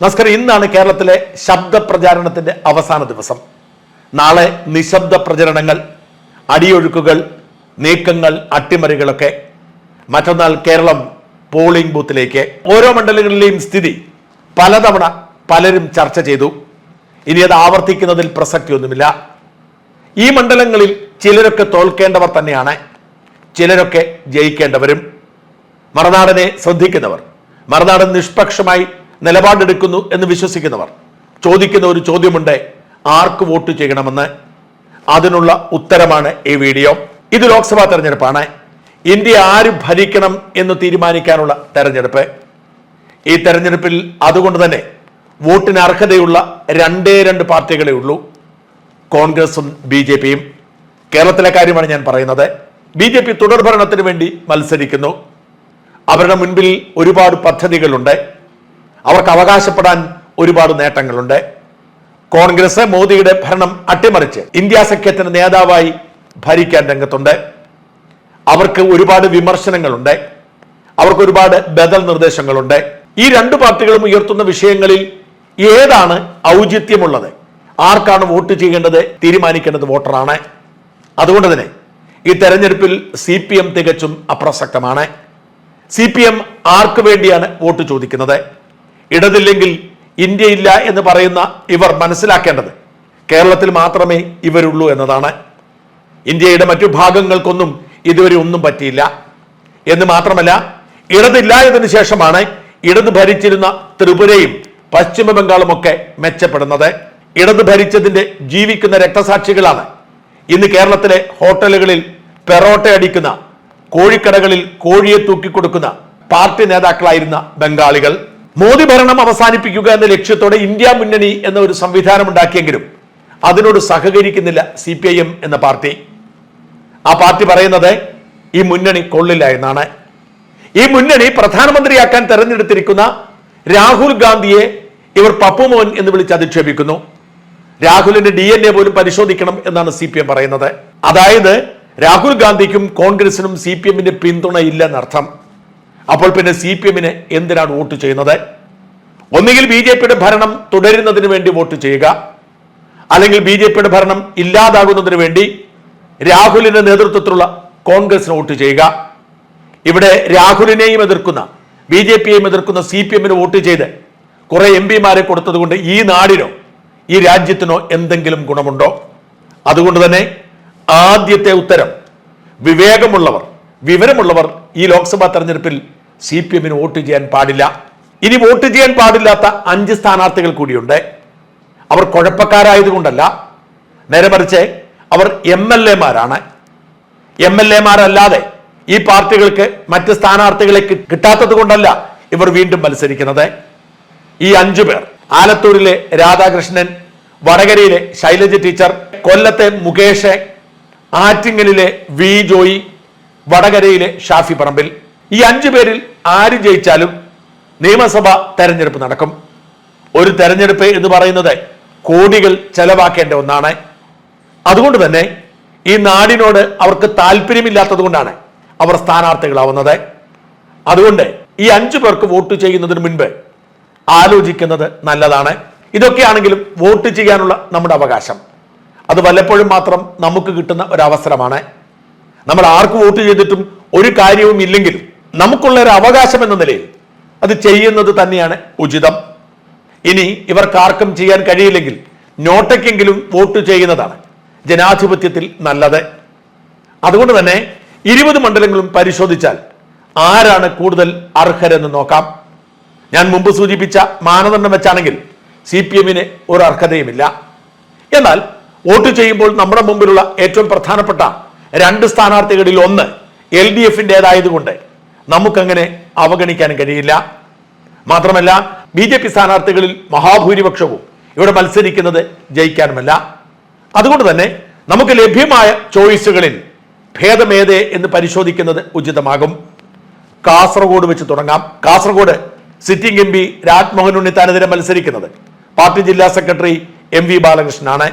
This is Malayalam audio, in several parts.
നമസ്കാരം ഇന്നാണ് കേരളത്തിലെ ശബ്ദ പ്രചാരണത്തിന്റെ അവസാന ദിവസം. നാളെ നിശബ്ദ പ്രചരണങ്ങൾ അടിയൊഴുക്കുകൾ നീക്കങ്ങൾ അട്ടിമറികളൊക്കെ മറ്റന്നാൾ കേരളം പോളിംഗ് ബൂത്തിലേക്ക്. ഓരോ മണ്ഡലങ്ങളിലെയും സ്ഥിതി പലതവണ പലരും ചർച്ച ചെയ്തു. ഇനി അത് ആവർത്തിക്കുന്നതിൽ പ്രസക്തിയൊന്നുമില്ല. ഈ മണ്ഡലങ്ങളിൽ ചിലരൊക്കെ തോൽക്കേണ്ടവർ തന്നെയാണ്. ചിലരൊക്കെ ജയിക്കേണ്ടവരും. മറുനാടനെ ശ്രദ്ധിക്കുന്നവർ. മറുനാടൻ നിഷ്പക്ഷമായി നിലപാടെടുക്കുന്നു എന്ന് വിശ്വസിക്കുന്നവർ ചോദിക്കുന്ന ഒരു ചോദ്യമുണ്ട് ആർക്ക് വോട്ട് ചെയ്യണമെന്ന്? അതിനുള്ള ഉത്തരമാണ് ഈ വീഡിയോ. ഇത് ലോക്സഭാ തെരഞ്ഞെടുപ്പാണ്. ഇന്ത്യ ആര് ഭരിക്കണം എന്ന് തീരുമാനിക്കാനുള്ള തെരഞ്ഞെടുപ്പ്. ഈ തെരഞ്ഞെടുപ്പിൽ അതുകൊണ്ട് തന്നെ വോട്ടിന് അർഹതയുള്ള രണ്ടേ രണ്ട് പാർട്ടികളേ ഉള്ളൂ. കോൺഗ്രസും ബി ജെ പിയും. കേരളത്തിലെ കാര്യമാണ് ഞാൻ പറയുന്നത്. ബി ജെ പി തുടർഭരണത്തിന് വേണ്ടി മത്സരിക്കുന്നു. അവരുടെ മുൻപിൽ ഒരുപാട് പദ്ധതികളുണ്ട്. അവർക്ക് അവകാശപ്പെടാൻ ഒരുപാട് നേട്ടങ്ങളുണ്ട്. കോൺഗ്രസ് മോദിയുടെ ഭരണം അട്ടിമറിച്ച് ഇന്ത്യ സഖ്യത്തിന് നേതാവായി ഭരിക്കാൻ രംഗത്തുണ്ട്. അവർക്ക് ഒരുപാട് വിമർശനങ്ങളുണ്ട്. അവർക്ക് ഒരുപാട് ബദൽ നിർദ്ദേശങ്ങളുണ്ട്. ഈ രണ്ട് പാർട്ടികളും ഉയർത്തുന്ന വിഷയങ്ങളിൽ ഏതാണ് ഔചിത്യമുള്ളത്? ആർക്കാണ് വോട്ട് ചെയ്യേണ്ടത്? തീരുമാനിക്കേണ്ടത് വോട്ടറാണ്. അതുകൊണ്ട് തന്നെ ഈ തെരഞ്ഞെടുപ്പിൽ സി പി എം തികച്ചും അപ്രസക്തമാണ്. സി പി എം ആർക്ക് വേണ്ടിയാണ് വോട്ട് ചോദിക്കുന്നത്? ഇടതില്ലെങ്കിൽ ഇന്ത്യയില്ല എന്ന് പറയുന്ന ഇവർ മനസ്സിലാക്കേണ്ടത് കേരളത്തിൽ മാത്രമേ ഇവരുള്ളൂ എന്നതാണ്. ഇന്ത്യയുടെ മറ്റു ഭാഗങ്ങൾക്കൊന്നും ഇതുവരെ ഒന്നും പറ്റിയില്ല. എന്ന് മാത്രമല്ല ഇടതില്ലായതിനു ശേഷമാണ് ഇടത് ഭരിച്ചിരുന്ന ത്രിപുരയും പശ്ചിമ ബംഗാളും ഒക്കെ മെച്ചപ്പെടുന്നത്. ഇടത് ഭരിച്ചതിന്റെ ജീവിക്കുന്ന രക്തസാക്ഷികളാണ് ഇന്ന് കേരളത്തിലെ ഹോട്ടലുകളിൽ പെറോട്ട അടിക്കുന്ന കോഴിക്കടകളിൽ കോഴിയെ തൂക്കിക്കൊടുക്കുന്ന പാർട്ടി നേതാക്കളായിരുന്ന ബംഗാളികൾ. മോദി ഭരണം അവസാനിപ്പിക്കുക എന്ന ലക്ഷ്യത്തോടെ ഇന്ത്യ മുന്നണി എന്ന ഒരു സംവിധാനം ഉണ്ടാക്കിയെങ്കിലും അതിനോട് സഹകരിക്കുന്നില്ല സി പി ഐ എം എന്ന പാർട്ടി. ആ പാർട്ടി പറയുന്നത് ഈ മുന്നണി കൊള്ളില്ല എന്നാണ്. ഈ മുന്നണി പ്രധാനമന്ത്രിയാക്കാൻ തെരഞ്ഞെടുത്തിരിക്കുന്ന രാഹുൽ ഗാന്ധിയെ ഇവർ പപ്പുമോൻ എന്ന് വിളിച്ച് അധിക്ഷേപിക്കുന്നു. രാഹുലിന്റെ ഡി എൻ എ പോലും പരിശോധിക്കണം എന്നാണ് സി പി എം പറയുന്നത്. അതായത് രാഹുൽ ഗാന്ധിക്കും കോൺഗ്രസിനും സി പി എമ്മിന്റെ പിന്തുണ ഇല്ലെന്നർത്ഥം അപ്പോൾ പിന്നെ സി പി എമ്മിന് എന്തിനാണ് വോട്ട് ചെയ്യുന്നത്? ഒന്നുകിൽ ബി ജെ പിയുടെ ഭരണം തുടരുന്നതിന് വേണ്ടി വോട്ട് ചെയ്യുക. അല്ലെങ്കിൽ ബി ജെ പിയുടെ ഭരണം ഇല്ലാതാകുന്നതിന് വേണ്ടി രാഹുലിന്റെ നേതൃത്വത്തിലുള്ള കോൺഗ്രസിന് വോട്ട് ചെയ്യുക. ഇവിടെ രാഹുലിനെയും എതിർക്കുന്ന ബി ജെ പിയെയും എതിർക്കുന്ന സി പി എമ്മിന് വോട്ട് ചെയ്ത് കുറെ എം പിമാരെ കൊടുത്തതുകൊണ്ട് ഈ നാടിനോ ഈ രാജ്യത്തിനോ എന്തെങ്കിലും ഗുണമുണ്ടോ? അതുകൊണ്ട് തന്നെ ആദ്യത്തെ ഉത്തരം വിവേകമുള്ളവർ വിവരമുള്ളവർ ഈ ലോക്സഭാ തെരഞ്ഞെടുപ്പിൽ സി പി എമ്മിന് വോട്ട് ചെയ്യാൻ പാടില്ല. ഇനി വോട്ട് ചെയ്യാൻ പാടില്ലാത്ത അഞ്ച് സ്ഥാനാർത്ഥികൾ കൂടിയുണ്ട്. അവർ കുഴപ്പക്കാരായതുകൊണ്ടല്ല. നേരെ മറിച്ച് അവർ എം എൽ എമാരാണ്. എം എൽ എമാരല്ലാതെ ഈ പാർട്ടികൾക്ക് മറ്റ് സ്ഥാനാർത്ഥികളെ കിട്ടാത്തത് കൊണ്ടല്ല ഇവർ വീണ്ടും മത്സരിക്കുന്നത്. ഈ അഞ്ചു പേർ ആലത്തൂരിലെ രാധാകൃഷ്ണൻ വടകരയിലെ ശൈലജ ടീച്ചർ കൊല്ലത്തെ മുകേഷ് ആറ്റിങ്ങലിലെ വി ജോയി വടകരയിലെ ഷാഫി പറമ്പിൽ. ഈ അഞ്ചു പേരിൽ ആര് ജയിച്ചാലും നിയമസഭ തെരഞ്ഞെടുപ്പ് നടക്കും. ഒരു തെരഞ്ഞെടുപ്പ് എന്ന് പറയുന്നത് കോടികൾ ചെലവാക്കേണ്ട ഒന്നാണ്. അതുകൊണ്ട് തന്നെ ഈ നാടിനോട് അവർക്ക് താല്പര്യമില്ലാത്തത് കൊണ്ടാണ് അവർ സ്ഥാനാർത്ഥികളാവുന്നത്. അതുകൊണ്ട് ഈ അഞ്ചു പേർക്ക് വോട്ട് ചെയ്യുന്നതിന് മുൻപ് ആലോചിക്കുന്നത് നല്ലതാണ്. ഇതൊക്കെയാണെങ്കിലും വോട്ട് ചെയ്യാനുള്ള നമ്മുടെ അവകാശം. അത് വല്ലപ്പോഴും മാത്രം നമുക്ക് കിട്ടുന്ന ഒരവസരമാണ്. നമ്മൾ ആർക്ക് വോട്ട് ചെയ്തിട്ടും ഒരു കാര്യവും ഇല്ലെങ്കിലും നമുക്കുള്ള ഒരു അവകാശം എന്ന നിലയിൽ അത് ചെയ്യുന്നത് തന്നെയാണ് ഉചിതം. ഇനി ഇവർക്ക് ആർക്കും ചെയ്യാൻ കഴിയില്ലെങ്കിൽ നോട്ടയ്ക്കെങ്കിലും വോട്ട് ചെയ്യുന്നതാണ് ജനാധിപത്യത്തിൽ നല്ലത്. അതുകൊണ്ട് തന്നെ ഇരുപത് മണ്ഡലങ്ങളും പരിശോധിച്ചാൽ ആരാണ് കൂടുതൽ അർഹരെന്ന് നോക്കാം. ഞാൻ മുമ്പ് സൂചിപ്പിച്ച മാനദണ്ഡം വെച്ചാണെങ്കിൽ സി പി എമ്മിന് ഒരു അർഹതയുമില്ല. എന്നാൽ വോട്ട് ചെയ്യുമ്പോൾ നമ്മുടെ മുമ്പിലുള്ള ഏറ്റവും പ്രധാനപ്പെട്ട രണ്ട് സ്ഥാനാർത്ഥികളിൽ ഒന്ന് എൽ ഡി എഫിന്റെതായതുകൊണ്ട് നമുക്കങ്ങനെ അവഗണിക്കാൻ കഴിയില്ല. മാത്രമല്ല ബി ജെ പി സ്ഥാനാർത്ഥികളിൽ മഹാഭൂരിപക്ഷവും ഇവിടെ മത്സരിക്കുന്നത് ജയിക്കാനുമല്ല. അതുകൊണ്ട് തന്നെ നമുക്ക് ലഭ്യമായ ചോയ്സുകളിൽ ഭേദമേതേ എന്ന് പരിശോധിക്കുന്നത് ഉചിതമാകും. കാസർഗോഡ് വെച്ച് തുടങ്ങാം. Kasaragod sitting M P Rajmohan ഉണ്ണിത്താനെതിരെ മത്സരിക്കുന്നത് പാർട്ടി ജില്ലാ സെക്രട്ടറി എം വി ബാലകൃഷ്ണനാണ്.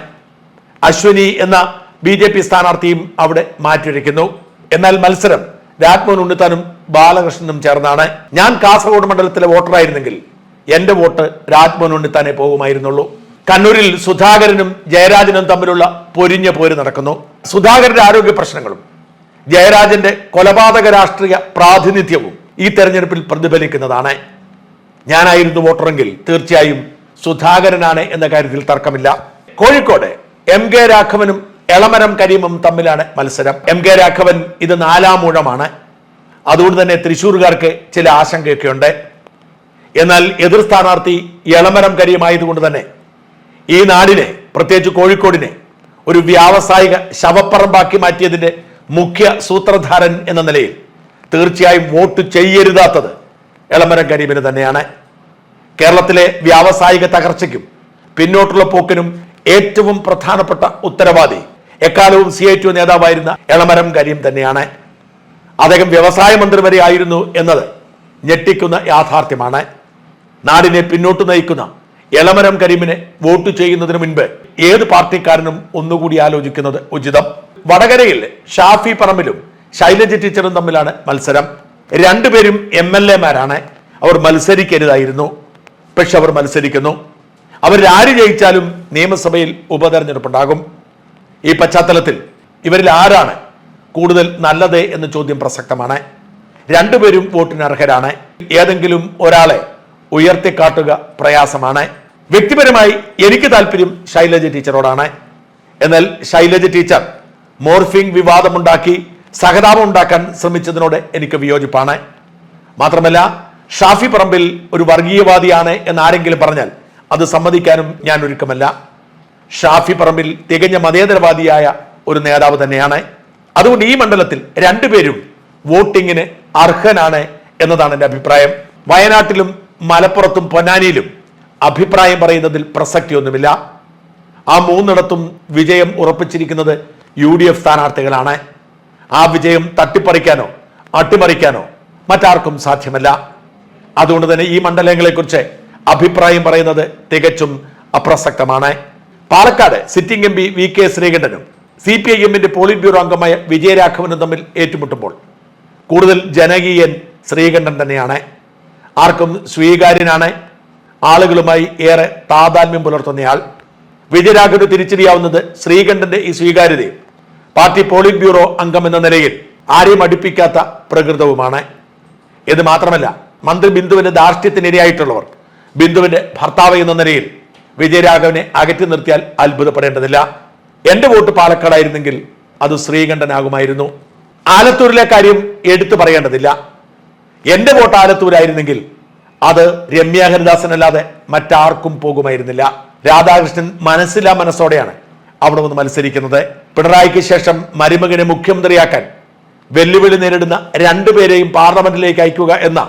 അശ്വനി എന്ന ബി ജെ പി സ്ഥാനാർത്ഥിയും അവിടെ മാറ്റിവെക്കുന്നു. എന്നാൽ മത്സരം രാജ്മോഹൻ ഉണ്ണിത്താനും ബാലകൃഷ്ണനും ചേർന്നാണ്. ഞാൻ കാസർഗോഡ് മണ്ഡലത്തിലെ വോട്ടറായിരുന്നെങ്കിൽ എന്റെ വോട്ട് രാജ്മോഹൻ ഉണ്ണിത്താനെ പോകുമായിരുന്നുള്ളൂ. കണ്ണൂരിൽ സുധാകരനും ജയരാജനും തമ്മിലുള്ള പൊരിഞ്ഞ പോര് നടക്കുന്നു. സുധാകരന്റെ ആരോഗ്യ പ്രശ്നങ്ങളും ജയരാജന്റെ കൊലപാതക രാഷ്ട്രീയ പ്രാതിനിധ്യവും ഈ തെരഞ്ഞെടുപ്പിൽ പ്രതിഫലിക്കുന്നതാണ്. ഞാനായിരുന്നു വോട്ടറെങ്കിൽ തീർച്ചയായും സുധാകരനാണ് എന്ന കാര്യത്തിൽ തർക്കമില്ല. കോഴിക്കോട് എം കെ രാഘവനും എളമരം കരീമും തമ്മിലാണ് മത്സരം. എം കെ രാഘവൻ ഇത് നാലാം ഊഴമാണ്. അതുകൊണ്ട് തന്നെ തൃശ്ശൂർകാർക്ക് ചില ആശങ്കയൊക്കെയുണ്ട്. എന്നാൽ എതിർ സ്ഥാനാർത്ഥി എളമരം കരീമായതുകൊണ്ട് തന്നെ ഈ നാടിനെ പ്രത്യേകിച്ച് കോഴിക്കോടിനെ ഒരു വ്യാവസായിക ശവപ്പറമ്പാക്കി മാറ്റിയതിന്റെ മുഖ്യ സൂത്രധാരൻ എന്ന നിലയിൽ തീർച്ചയായും വോട്ട് ചെയ്യരുതാത്തത് എളമരം കരീമിന് തന്നെയാണ്. കേരളത്തിലെ വ്യാവസായിക തകർച്ചയ്ക്കും പിന്നോട്ടുള്ള പോക്കിനും ഏറ്റവും പ്രധാനപ്പെട്ട ഉത്തരവാദി എക്കാലവും സി ഐ ടി നേതാവായിരുന്ന എളമരം കരീം തന്നെയാണ്. അദ്ദേഹം വ്യവസായ മന്ത്രി വരെ ആയിരുന്നു എന്നത് ഞെട്ടിക്കുന്ന യാഥാർത്ഥ്യമാണ്. നാടിനെ പിന്നോട്ട് നയിക്കുന്ന എളമരം കരീമിനെ വോട്ട് ചെയ്യുന്നതിന് മുൻപ് ഏത് പാർട്ടിക്കാരനും ഒന്നുകൂടി ആലോചിക്കുന്നത് ഉചിതം. വടകരയിൽ ഷാഫി പറമ്പിലും ശൈലജ ടീച്ചറും തമ്മിലാണ് മത്സരം. രണ്ടുപേരും എം എൽ എമാരാണ് അവർ മത്സരിക്കരുതായിരുന്നു. പക്ഷെ അവർ മത്സരിക്കുന്നു. അവരാര് ജയിച്ചാലും നിയമസഭയിൽ ഉപതെരഞ്ഞെടുപ്പുണ്ടാകും. ഈ പശ്ചാത്തലത്തിൽ ഇവരിൽ ആരാണ് കൂടുതൽ നല്ലത് എന്ന ചോദ്യം പ്രസക്തമാണ്. രണ്ടുപേരും വോട്ടിന് അർഹരാണ് ഏതെങ്കിലും ഒരാളെ ഉയർത്തിക്കാട്ടുക പ്രയാസമാണ്. വ്യക്തിപരമായി എനിക്ക് താല്പര്യം ശൈലജ ടീച്ചറോടാണ്. എന്നാൽ ശൈലജ ടീച്ചർ മോർഫിംഗ് വിവാദമുണ്ടാക്കി സഹതാപം ഉണ്ടാക്കാൻ ശ്രമിച്ചതിനോട് എനിക്ക് വിയോജിപ്പാണ്. മാത്രമല്ല ഷാഫി പറമ്പിൽ ഒരു വർഗീയവാദിയാണ് എന്ന് ആരെങ്കിലും പറഞ്ഞാൽ അത് സമ്മതിക്കാനും ഞാൻ ഒരുക്കമല്ല. ഷാഫി പറമ്പിൽ തികഞ്ഞ മതേതരവാദിയായ ഒരു നേതാവ് തന്നെയാണ്. അതുകൊണ്ട് ഈ മണ്ഡലത്തിൽ രണ്ടുപേരും വോട്ടിങ്ങിന് അർഹനാണ് എന്നതാണ് എന്റെ അഭിപ്രായം. വയനാട്ടിലും മലപ്പുറത്തും പൊന്നാനിയിലും അഭിപ്രായം പറയുന്നതിൽ പ്രസക്തിയൊന്നുമില്ല. ആ മൂന്നിടത്തും വിജയം ഉറപ്പിച്ചിരിക്കുന്നത് യു ഡി എഫ് സ്ഥാനാർത്ഥികളാണ്. ആ വിജയം തട്ടിപ്പറിക്കാനോ അട്ടിമറിക്കാനോ മറ്റാർക്കും സാധ്യമല്ല. അതുകൊണ്ട് തന്നെ ഈ മണ്ഡലങ്ങളെക്കുറിച്ച് അഭിപ്രായം പറയുന്നത് തികച്ചും അപ്രസക്തമാണ്. Palakkad sitting M P V K ശ്രീകണ്ഠനും C P I എമ്മിന്റെ പോളിറ്റ് ബ്യൂറോ അംഗമായ വിജയരാഘവനും തമ്മിൽ ഏറ്റുമുട്ടുമ്പോൾ കൂടുതൽ ജനകീയൻ ശ്രീകണ്ഠൻ തന്നെയാണ്. ആർക്കും സ്വീകാര്യനാണ്. ആളുകളുമായി ഏറെ താതാത്മ്യം പുലർത്തുന്നയാൾ. വിജയരാഘവന് തിരിച്ചറിയാവുന്നത് ശ്രീകണ്ഠന്റെ ഈ സ്വീകാര്യതയും പാർട്ടി പോളിറ്റ് ബ്യൂറോ അംഗം എന്ന നിലയിൽ ആരെയും അടുപ്പിക്കാത്ത പ്രകൃതവുമാണ്. ഇത് മാത്രമല്ല മന്ത്രി ബിന്ദുവിന്റെ ധാർഷ്ട്യത്തിനിരയായിട്ടുള്ളവർ ബിന്ദുവിന്റെ ഭർത്താവ് എന്ന നിലയിൽ വിജയരാഘവനെ അകറ്റി നിർത്തിയാൽ അത്ഭുതപ്പെടേണ്ടതില്ല. എന്റെ വോട്ട് പാലക്കാടായിരുന്നെങ്കിൽ അത് ശ്രീകണ്ഠനാകുമായിരുന്നു. ആലത്തൂരിലെ കാര്യം എടുത്തു പറയേണ്ടതില്ല. എന്റെ വോട്ട് ആലത്തൂരായിരുന്നെങ്കിൽ അത് രമ്യ ഹരിദാസനല്ലാതെ മറ്റാർക്കും പോകുമായിരുന്നില്ല. രാധാകൃഷ്ണൻ മനസ്സിലാ മനസ്സോടെയാണ് അവിടെ വന്ന് മത്സരിക്കുന്നത്. പിണറായിക്ക് ശേഷം മരുമകനെ മുഖ്യമന്ത്രിയാക്കാൻ വെല്ലുവിളി നേരിടുന്ന രണ്ടുപേരെയും പാർലമെന്റിലേക്ക് അയക്കുക എന്ന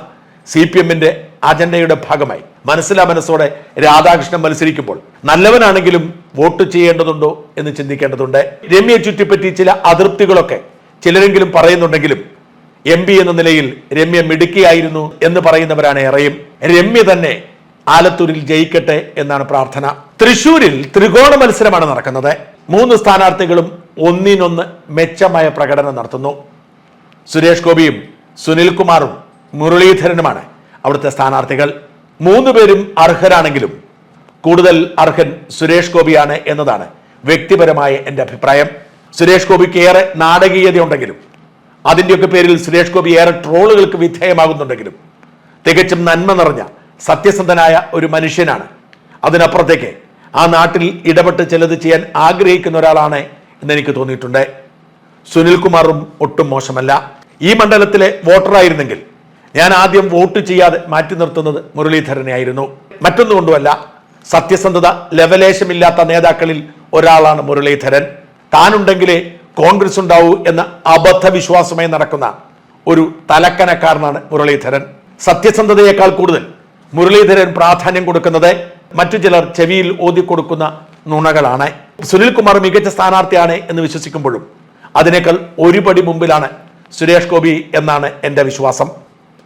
സി പി എമ്മിന്റെ അജണ്ടയുടെ ഭാഗമായി. മനസ്സിലാ മനസ്സോടെ രാധാകൃഷ്ണൻ മത്സരിക്കുമ്പോൾ നല്ലവനാണെങ്കിലും വോട്ട് ചെയ്യേണ്ടതുണ്ടോ എന്ന് ചിന്തിക്കേണ്ടതുണ്ട്. രമ്യയെ ചുറ്റിപ്പറ്റി ചില അതൃപ്തികളൊക്കെ ചിലരെങ്കിലും പറയുന്നുണ്ടെങ്കിലും എം പി എന്ന നിലയിൽ രമ്യ മിടുക്കിയായിരുന്നു എന്ന് പറയുന്നവരാണ് ഏറെയും. രമ്യ തന്നെ ആലത്തൂരിൽ ജയിക്കട്ടെ എന്നാണ് പ്രാർത്ഥന. തൃശൂരിൽ ത്രികോണ മത്സരമാണ് നടക്കുന്നത്. മൂന്ന് സ്ഥാനാർത്ഥികളും ഒന്നിനൊന്ന് മെച്ചമായ പ്രകടനം നടത്തുന്നു. സുരേഷ് ഗോപിയും സുനിൽകുമാറും മുരളീധരനുമാണ് അവിടുത്തെ സ്ഥാനാർത്ഥികൾ. മൂന്ന് പേരും അർഹരാണെങ്കിലും കൂടുതൽ അർഹൻ സുരേഷ് ഗോപിയാണ് എന്നതാണ് വ്യക്തിപരമായ എന്റെ അഭിപ്രായം. സുരേഷ് ഗോപിക്ക് ഏറെ നാടകീയതയുണ്ടെങ്കിലും അതിന്റെയൊക്കെ പേരിൽ സുരേഷ് ഗോപി ഏറെ ട്രോളുകൾക്ക് വിധേയമാകുന്നുണ്ടെങ്കിലും തികച്ചും നന്മ നിറഞ്ഞ സത്യസന്ധനായ ഒരു മനുഷ്യനാണ്. അതിനപ്പുറത്തേക്ക് ആ നാട്ടിൽ ഇടപെട്ട് ചിലത് ചെയ്യാൻ ആഗ്രഹിക്കുന്ന ഒരാളാണ് എന്ന് എനിക്ക് തോന്നിയിട്ടുണ്ട്. സുനിൽകുമാറും ഒട്ടും മോശമല്ല. ഈ മണ്ഡലത്തിലെ വോട്ടറായിരുന്നെങ്കിൽ ഞാൻ ആദ്യം വോട്ട് ചെയ്യാതെ മാറ്റി നിർത്തുന്നത് മുരളീധരനെ ആയിരുന്നു മറ്റൊന്നുകൊണ്ടുമല്ല സത്യസന്ധത ലവലേശമില്ലാത്ത നേതാക്കളിൽ ഒരാളാണ് മുരളീധരൻ. താനുണ്ടെങ്കിലേ കോൺഗ്രസ് ഉണ്ടാവൂ എന്ന അബദ്ധ വിശ്വാസമായി നടക്കുന്ന ഒരു തലക്കനക്കാരനാണ് മുരളീധരൻ. സത്യസന്ധതയേക്കാൾ കൂടുതൽ മുരളീധരൻ പ്രാധാന്യം കൊടുക്കുന്നത് മറ്റു ചിലർ ചെവിയിൽ ഓതിക്കൊടുക്കുന്ന നുണകളാണ്. സുനിൽകുമാർ മികച്ച സ്ഥാനാർത്ഥിയാണ് എന്ന് വിശ്വസിക്കുമ്പോഴും അതിനേക്കാൾ ഒരുപടി മുമ്പിലാണ് സുരേഷ് ഗോപി എന്നാണ് എന്റെ വിശ്വാസം.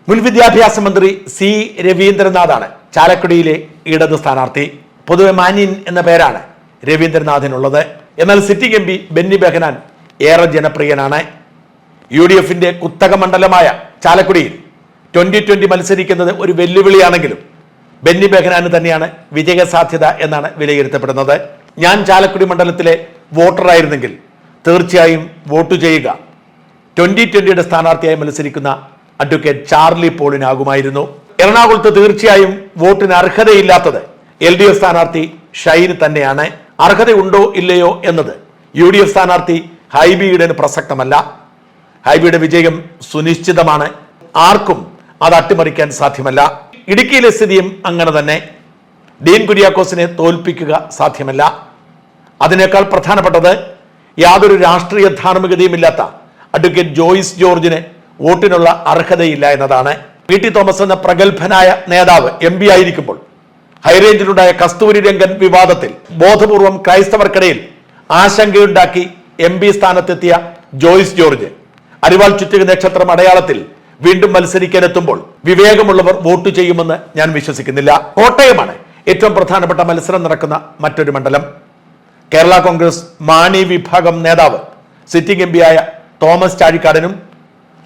മുൻ വിദ്യാഭ്യാസ മന്ത്രി സി രവീന്ദ്രനാഥാണ് ചാലക്കുടിയിലെ ഇടത് സ്ഥാനാർത്ഥി. പൊതുവെ മാന്യൻ എന്ന പേരാണ് രവീന്ദ്രനാഥിനുള്ളത്. എന്നാൽ sitting M P Benny Behanan ഏറെ ജനപ്രിയനാണ്. യു ഡി എഫിന്റെ കുത്തക മണ്ഡലമായ ചാലക്കുടിയിൽ ട്വന്റി ട്വന്റി മത്സരിക്കുന്നത് ഒരു വെല്ലുവിളിയാണെങ്കിലും ബെന്നി ബെഹനാന് തന്നെയാണ് വിജയ സാധ്യത എന്നാണ് വിലയിരുത്തപ്പെടുന്നത്. ഞാൻ ചാലക്കുടി മണ്ഡലത്തിലെ വോട്ടറായിരുന്നെങ്കിൽ തീർച്ചയായും വോട്ട് ചെയ്യുക. ട്വന്റി ട്വന്റിയുടെ സ്ഥാനാർത്ഥിയായി മത്സരിക്കുന്ന അഡ്വക്കേറ്റ് ചാർലി പോളിനാകുമായിരുന്നു. എറണാകുളത്ത് തീർച്ചയായും വോട്ടിന് അർഹതയില്ലാത്തത് എൽ ഡി എഫ് സ്ഥാനാർത്ഥി ഷൈന് തന്നെയാണ്. അർഹതയുണ്ടോ ഇല്ലയോ എന്നത് യു ഡി എഫ് സ്ഥാനാർത്ഥി ഹൈബിയുടെ പ്രസക്തമല്ല. ഹൈബിയുടെ വിജയം സുനിശ്ചിതമാണ്. ആർക്കും അത് അട്ടിമറിക്കാൻ സാധ്യമല്ല. ഇടുക്കിയിലെ സ്ഥിതിയും അങ്ങനെ തന്നെ. ഡീൻ കുര്യാക്കോസിനെ തോൽപ്പിക്കുക സാധ്യമല്ല. അതിനേക്കാൾ പ്രധാനപ്പെട്ടത് യാതൊരു രാഷ്ട്രീയ ധാർമ്മികതയുമില്ലാത്ത അഡ്വക്കേറ്റ് ജോയിസ് ജോർജിന് വോട്ടിനുള്ള അർഹതയില്ല എന്നതാണ് പി ടി തോമസ് എന്ന പ്രഗത്ഭനായ നേതാവ് എം പി ആയിരിക്കുമ്പോൾ. ഹൈറേഞ്ചിലുണ്ടായ കസ്തൂരി രംഗൻ വിവാദത്തിൽ ബോധപൂർവം ക്രൈസ്തവർക്കിടയിൽ ആശങ്കയുണ്ടാക്കി എം പി സ്ഥാനത്തെത്തിയ ജോയിസ് ജോർജ്. അരിവാൾ ചുറ്റിക നക്ഷത്രം അടയാളത്തിൽ വീണ്ടും മത്സരിക്കാനെത്തുമ്പോൾ വിവേകമുള്ളവർ വോട്ട് ചെയ്യുമെന്ന് ഞാൻ വിശ്വസിക്കുന്നില്ല. കോട്ടയമാണ് ഏറ്റവും പ്രധാനപ്പെട്ട മത്സരം നടക്കുന്ന മറ്റൊരു മണ്ഡലം. കേരള കോൺഗ്രസ് മാണി വിഭാഗം നേതാവ് സിറ്റിംഗ് എം ആയ തോമസ് ചാഴിക്കാടനും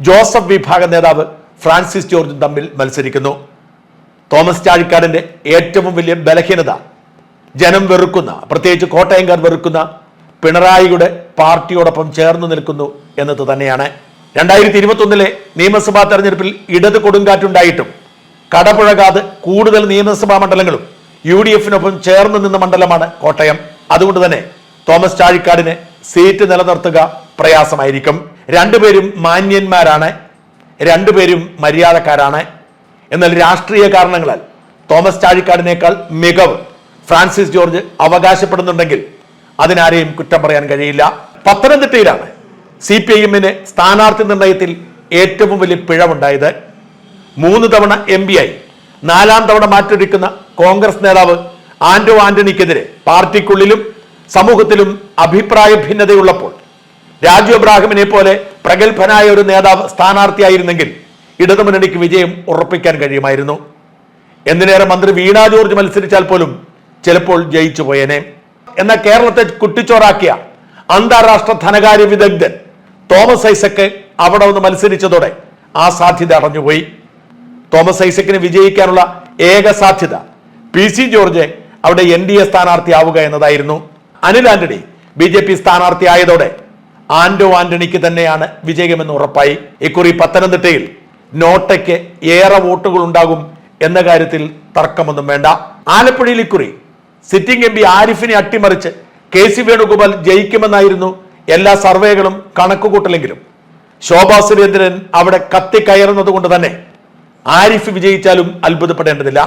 ജോസഫ് വിഭാഗ നേതാവ് ഫ്രാൻസിസ് ജോർജും തമ്മിൽ മത്സരിക്കുന്നു. തോമസ് ചാഴിക്കാടിന്റെ ഏറ്റവും വലിയ ബലഹീനത ജനം വെറുക്കുന്ന പ്രത്യേകിച്ച് കോട്ടയംകാർ വെറുക്കുന്ന പിണറായിയുടെ പാർട്ടിയോടൊപ്പം ചേർന്ന് നിൽക്കുന്നു എന്നത് തന്നെയാണ്. രണ്ടായിരത്തി ഇരുപത്തി ഒന്നിലെ നിയമസഭാ തെരഞ്ഞെടുപ്പിൽ ഇടത് കൊടുങ്കാറ്റുണ്ടായിട്ടും കടപുഴകാതെ കൂടുതൽ നിയമസഭാ മണ്ഡലങ്ങളും യു ഡി എഫിനൊപ്പം ചേർന്ന് നിന്ന മണ്ഡലമാണ് കോട്ടയം. അതുകൊണ്ട് തന്നെ തോമസ് ചാഴിക്കാടിന് സീറ്റ് നിലനിർത്തുക പ്രയാസമായിരിക്കും. രണ്ടുപേരും മാന്യന്മാരാണ് രണ്ടുപേരും മര്യാദക്കാരാണ്. എന്നാൽ രാഷ്ട്രീയ കാരണങ്ങളാൽ തോമസ് ചാഴിക്കാടിനേക്കാൾ മികവ് ഫ്രാൻസിസ് ജോർജ് അവകാശപ്പെടുന്നുണ്ടെങ്കിൽ അതിനാരെയും കുറ്റം പറയാൻ കഴിയില്ല. പത്തനംതിട്ടയിലാണ് സി പി ഐ എമ്മിന് സ്ഥാനാർത്ഥി നിർണയത്തിൽ ഏറ്റവും വലിയ പിഴവുണ്ടായത്. മൂന്ന് തവണ എം പി ആയി നാലാം തവണ മാറ്റൊരുക്കുന്ന കോൺഗ്രസ് നേതാവ് ആന്റോ ആന്റണിക്കെതിരെ പാർട്ടിക്കുള്ളിലും സമൂഹത്തിലും അഭിപ്രായ ഭിന്നതയുള്ളപ്പോൾ രാജു അബ്രാഹിമിനെ പോലെ പ്രഗത്ഭനായ ഒരു നേതാവ് സ്ഥാനാർത്ഥിയായിരുന്നെങ്കിൽ ഇടതുമുന്നണിക്ക് വിജയം ഉറപ്പിക്കാൻ കഴിയുമായിരുന്നു. എന്തിനേറെ മന്ത്രി വീണ ജോർജ് മത്സരിച്ചാൽ പോലും ചിലപ്പോൾ ജയിച്ചു പോയേനെ. എന്ന കേരളത്തെ കുട്ടിച്ചോറാക്കിയ അന്താരാഷ്ട്ര ധനകാര്യ വിദഗ്ധൻ തോമസ് ഐസക്ക് അവിടെ ഒന്ന് മത്സരിച്ചതോടെ ആ സാധ്യത അടഞ്ഞുപോയി. തോമസ് ഐസക്കിന് വിജയിക്കാനുള്ള ഏക സാധ്യത പി സി ജോർജ് അവിടെ എൻ ഡി എ സ്ഥാനാർത്ഥിയാവുക എന്നതായിരുന്നു. Anil Antony B J P സ്ഥാനാർത്ഥിയായതോടെ Anto ആന്റണിക്ക് തന്നെയാണ് വിജയമെന്ന് ഉറപ്പായി. ഇക്കുറി പത്തനംതിട്ടയിൽ നോട്ടയ്ക്ക് ഏറെ വോട്ടുകൾ ഉണ്ടാകും എന്ന കാര്യത്തിൽ തർക്കമൊന്നും വേണ്ട. ആലപ്പുഴയിൽ ഇക്കുറി സിറ്റിംഗ് എം പി ആരിഫിനെ അട്ടിമറിച്ച് കെ സി വേണുഗോപാൽ ജയിക്കുമെന്നായിരുന്നു എല്ലാ സർവേകളും കണക്കുകൂട്ടലെങ്കിലും. ശോഭാ സുരേന്ദ്രൻ അവിടെ കത്തിക്കയറുന്നത് കൊണ്ട് തന്നെ ആരിഫ് വിജയിച്ചാലും അത്ഭുതപ്പെടേണ്ടതില്ല.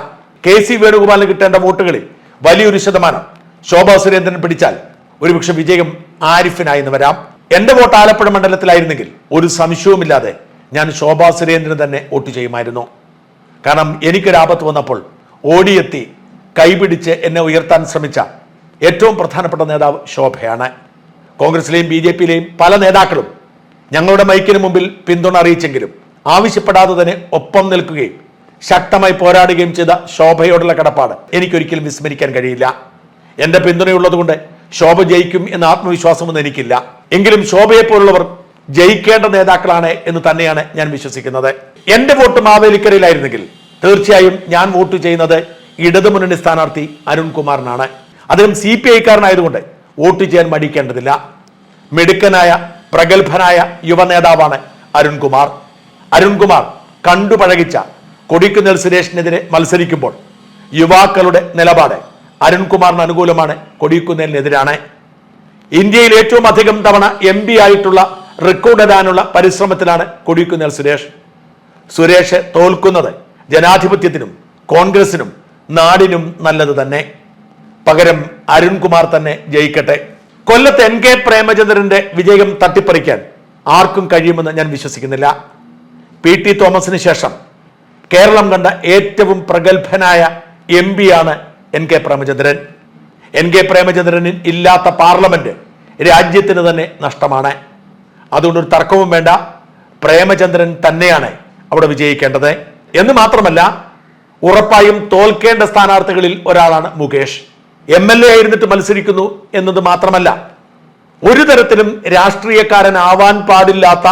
കെ സി വേണുഗോപാലിന് കിട്ടേണ്ട വോട്ടുകളിൽ വലിയൊരു ശതമാനം ശോഭാ സുരേന്ദ്രൻ പിടിച്ചാൽ ഒരുപക്ഷെ വിജയം ആരിഫിനായെന്ന് വരാം. എന്റെ വോട്ട് ആലപ്പുഴ മണ്ഡലത്തിലായിരുന്നെങ്കിൽ ഒരു സംശയവുമില്ലാതെ ഞാൻ ശോഭാ സുരേന്ദ്രൻ തന്നെ വോട്ട് ചെയ്യുമായിരുന്നു. കാരണം എനിക്കൊരു ആപത്ത് വന്നപ്പോൾ ഓടിയെത്തി കൈപിടിച്ച് എന്നെ ഉയർത്താൻ ശ്രമിച്ച ഏറ്റവും പ്രധാനപ്പെട്ട നേതാവ് ശോഭയാണ്. കോൺഗ്രസിലെയും ബി ജെ പിയിലെയും പല നേതാക്കളും ഞങ്ങളുടെ മൈക്കിന് മുമ്പിൽ പിന്തുണ അറിയിച്ചെങ്കിലും ആവശ്യപ്പെടാതെ തന്നെ ഒപ്പം നിൽക്കുകയും ശക്തമായി പോരാടുകയും ചെയ്ത ശോഭയോടുള്ള കടപ്പാട് എനിക്കൊരിക്കലും വിസ്മരിക്കാൻ കഴിയില്ല. എന്റെ പിന്തുണയുള്ളതുകൊണ്ട് ശോഭ ജയിക്കും എന്ന ആത്മവിശ്വാസമൊന്നും എനിക്കില്ല. എങ്കിലും ശോഭയെ പോലുള്ളവർ ജയിക്കേണ്ട നേതാക്കളാണ് എന്ന് തന്നെയാണ് ഞാൻ വിശ്വസിക്കുന്നത്. എന്റെ വോട്ട് മാവേലിക്കരയിലായിരുന്നെങ്കിൽ തീർച്ചയായും ഞാൻ വോട്ട് ചെയ്യുന്നത് ഇടതുമുന്നണി സ്ഥാനാർത്ഥി അരുൺകുമാറിനാണ്. അദ്ദേഹം സി പി ഐക്കാരനായതുകൊണ്ട് വോട്ട് ചെയ്യാൻ മടിക്കേണ്ടതില്ല. മിടുക്കനായ പ്രഗത്ഭനായ യുവ നേതാവാണ് അരുൺകുമാർ. അരുൺകുമാർ കണ്ടുപഴകിച്ച കൊടിക്കുന്നിൽ സുരേഷിനെതിരെ മത്സരിക്കുമ്പോൾ യുവാക്കളുടെ നിലപാട് അരുൺകുമാറിന് അനുകൂലമാണ് കൊടിക്കുന്നിലിനെതിരാണ്. ഇന്ത്യയിൽ ഏറ്റവും അധികം തവണ എം പി ആയിട്ടുള്ള റെക്കോർഡ് ഇടാനുള്ള പരിശ്രമത്തിലാണ് കൊടിക്കുന്നിൽ സുരേഷ്. സുരേഷ് തോൽക്കുന്നത് ജനാധിപത്യത്തിനും കോൺഗ്രസിനും നാടിനും നല്ലത് തന്നെ. പകരം അരുൺകുമാർ തന്നെ ജയിക്കട്ടെ. കൊല്ലത്ത് എൻ കെ പ്രേമചന്ദ്രന്റെ വിജയം തട്ടിപ്പറിക്കാൻ ആർക്കും കഴിയുമെന്ന് ഞാൻ വിശ്വസിക്കുന്നില്ല. പി ടി തോമസിന് ശേഷം കേരളം കണ്ട ഏറ്റവും പ്രഗത്ഭനായ എം പിയാണ് N K Premachandran. N K പ്രേമചന്ദ്രനിൽ ഇല്ലാത്ത പാർലമെന്റ് രാജ്യത്തിന് തന്നെ നഷ്ടമാണ്. അതുകൊണ്ടൊരു തർക്കവും വേണ്ട. പ്രേമചന്ദ്രൻ തന്നെയാണ് അവിടെ വിജയിക്കേണ്ടത്. എന്ന് മാത്രമല്ല ഉറപ്പായും തോൽക്കേണ്ട സ്ഥാനാർത്ഥികളിൽ ഒരാളാണ് മുകേഷ്. എം എൽ എ ആയിരുന്നിട്ട് മത്സരിക്കുന്നു എന്നത് മാത്രമല്ല ഒരു തരത്തിലും രാഷ്ട്രീയക്കാരനാവാൻ പാടില്ലാത്ത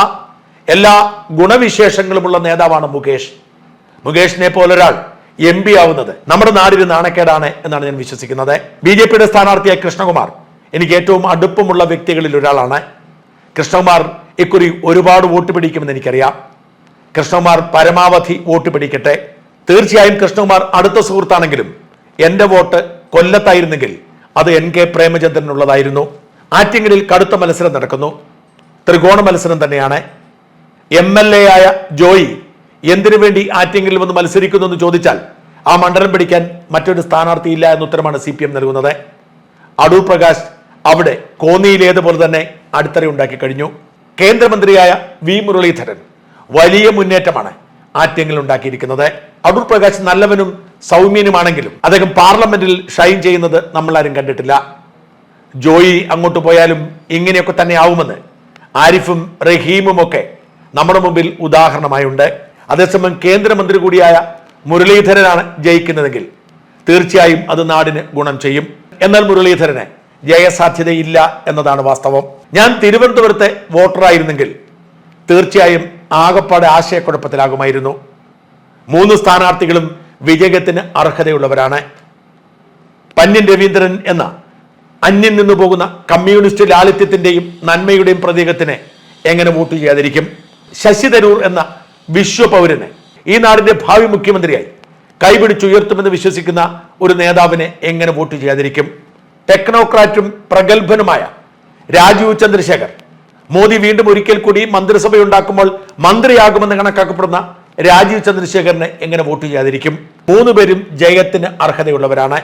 എല്ലാ ഗുണവിശേഷങ്ങളുമുള്ള നേതാവാണ് മുകേഷ്. മുകേഷിനെ പോലൊരാൾ എം പി ആവുന്നത് നമ്മുടെ നാടിന് നാണക്കേടാണ് എന്നാണ് ഞാൻ വിശ്വസിക്കുന്നത്. ബി ജെ പിയുടെ സ്ഥാനാർത്ഥിയായ കൃഷ്ണകുമാർ എനിക്ക് ഏറ്റവും അടുപ്പമുള്ള വ്യക്തികളിൽ ഒരാളാണ്. കൃഷ്ണകുമാർ ഇക്കുറി ഒരുപാട് വോട്ട് പിടിക്കുമെന്ന് എനിക്കറിയാം. കൃഷ്ണകുമാർ പരമാവധി വോട്ട് പിടിക്കട്ടെ. തീർച്ചയായും കൃഷ്ണകുമാർ അടുത്ത സുഹൃത്താണെങ്കിലും എന്റെ വോട്ട് കൊല്ലത്തായിരുന്നെങ്കിൽ അത് എൻ കെ പ്രേമചന്ദ്രനുള്ളതായിരുന്നു. ആറ്റിങ്ങലിൽ കടുത്ത മത്സരം നടക്കുന്നു. ത്രികോണ മത്സരം തന്നെയാണ്. എം എൽ എ ആയ ജോയി എന്തിനു വേണ്ടി ആറ്റിങ്ങലിൽ വന്ന് മത്സരിക്കുന്നു എന്ന് ചോദിച്ചാൽ ആ മണ്ഡലം പിടിക്കാൻ മറ്റൊരു സ്ഥാനാർത്ഥിയില്ല എന്ന ഉത്തരമാണ് സി പി എം നൽകുന്നത്. അടൂർ പ്രകാശ് അവിടെ കോന്നിയിലേതുപോലെ തന്നെ അടിത്തറ ഉണ്ടാക്കി കഴിഞ്ഞു. കേന്ദ്രമന്ത്രിയായ വി മുരളീധരൻ വലിയ മുന്നേറ്റമാണ് ആറ്റിങ്ങൽ ഉണ്ടാക്കിയിരിക്കുന്നത്. അടൂർ പ്രകാശ് നല്ലവനും സൗമ്യനുമാണെങ്കിലും അദ്ദേഹം പാർലമെന്റിൽ ഷൈൻ ചെയ്യുന്നത് നമ്മൾ ആരും കണ്ടിട്ടില്ല. ജോയി അങ്ങോട്ട് പോയാലും ഇങ്ങനെയൊക്കെ തന്നെ ആവുമെന്ന് ആരിഫും റഹീമും ഒക്കെ നമ്മുടെ മുമ്പിൽ ഉദാഹരണമായുണ്ട്. അതേസമയം കേന്ദ്രമന്ത്രി കൂടിയായ മുരളീധരനാണ് ജയിക്കുന്നതെങ്കിൽ തീർച്ചയായും അത് നാടിന് ഗുണം ചെയ്യും. എന്നാൽ മുരളീധരന് ജയസാധ്യതയില്ല എന്നതാണ് വാസ്തവം. ഞാൻ തിരുവനന്തപുരത്തെ വോട്ടറായിരുന്നെങ്കിൽ തീർച്ചയായും ആകപ്പാട് ആശയക്കുഴപ്പത്തിലാകുമായിരുന്നു. മൂന്ന് സ്ഥാനാർത്ഥികളും വിജയത്തിന് അർഹതയുള്ളവരാണ്. പന്യൻ രവീന്ദ്രൻ എന്ന അന്യം നിന്നു പോകുന്ന കമ്മ്യൂണിസ്റ്റ് ലാളിത്യത്തിന്റെയും നന്മയുടെയും പ്രതീകത്തിന് എങ്ങനെ വോട്ട് ചെയ്യാതിരിക്കും? ശശി തരൂർ എന്ന വിശ്വപൗരന് ഈ നാടിന്റെ ഭാവി മുഖ്യമന്ത്രിയായി കൈപിടിച്ചുയർത്തുമെന്ന് വിശ്വസിക്കുന്ന ഒരു നേതാവിനെ എങ്ങനെ വോട്ട് ചെയ്യാതിരിക്കും? ടെക്നോക്രാറ്റും പ്രഗത്ഭനുമായ രാജീവ് ചന്ദ്രശേഖർ. മോദി വീണ്ടും ഒരിക്കൽ കൂടി മന്ത്രിസഭയുണ്ടാക്കുമ്പോൾ മന്ത്രിയാകുമെന്ന് കണക്കാക്കപ്പെടുന്ന രാജീവ് ചന്ദ്രശേഖറിനെ എങ്ങനെ വോട്ട് ചെയ്യാതിരിക്കും? മൂന്ന് പേരും ജയത്തിന് അർഹതയുള്ളവരാണ്.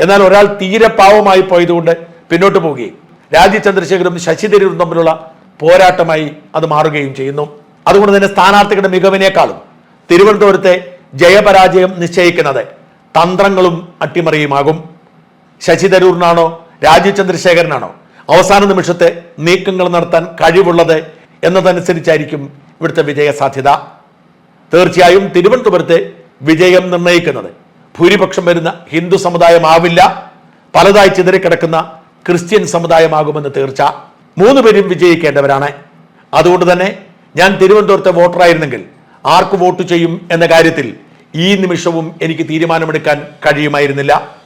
എന്നാൽ ഒരാൾ തീരെ പാവമായി പോയതുകൊണ്ട് പിന്നോട്ട് പോവുകയും രാജീവ് ചന്ദ്രശേഖരും ശശി തരൂരും തമ്മിലുള്ള പോരാട്ടമായി അത് മാറുകയും ചെയ്യുന്നു. അതുകൊണ്ട് തന്നെ സ്ഥാനാർത്ഥികളുടെ മികവിനേക്കാളും തിരുവനന്തപുരത്തെ ജയപരാജയം നിശ്ചയിക്കുന്നത് തന്ത്രങ്ങളും അട്ടിമറിയുമാകും. ശശി തരൂറിനാണോ രാജീവ് ചന്ദ്രശേഖരനാണോ? അവസാന നിമിഷത്തെ നീക്കങ്ങൾ നടത്താൻ കഴിവുള്ളത് എന്നതനുസരിച്ചായിരിക്കും ഇവിടുത്തെ വിജയ സാധ്യത. തീർച്ചയായും തിരുവനന്തപുരത്തെ വിജയം നിർണയിക്കുന്നത് ഭൂരിപക്ഷം വരുന്ന ഹിന്ദു സമുദായമാവില്ല. പലതായി ചിതറിക്കിടക്കുന്ന ക്രിസ്ത്യൻ സമുദായമാകുമെന്ന് തീർച്ച. മൂന്ന് പേരും വിജയിക്കേണ്ടവരാണ്. അതുകൊണ്ട് തന്നെ ഞാൻ തിരുവനന്തപുരത്തെ വോട്ടറായിരുന്നെങ്കിൽ ആർക്ക് വോട്ട് ചെയ്യും എന്ന കാര്യത്തിൽ ഈ നിമിഷവും എനിക്ക് തീരുമാനമെടുക്കാൻ കഴിയുമായിരുന്നില്ല.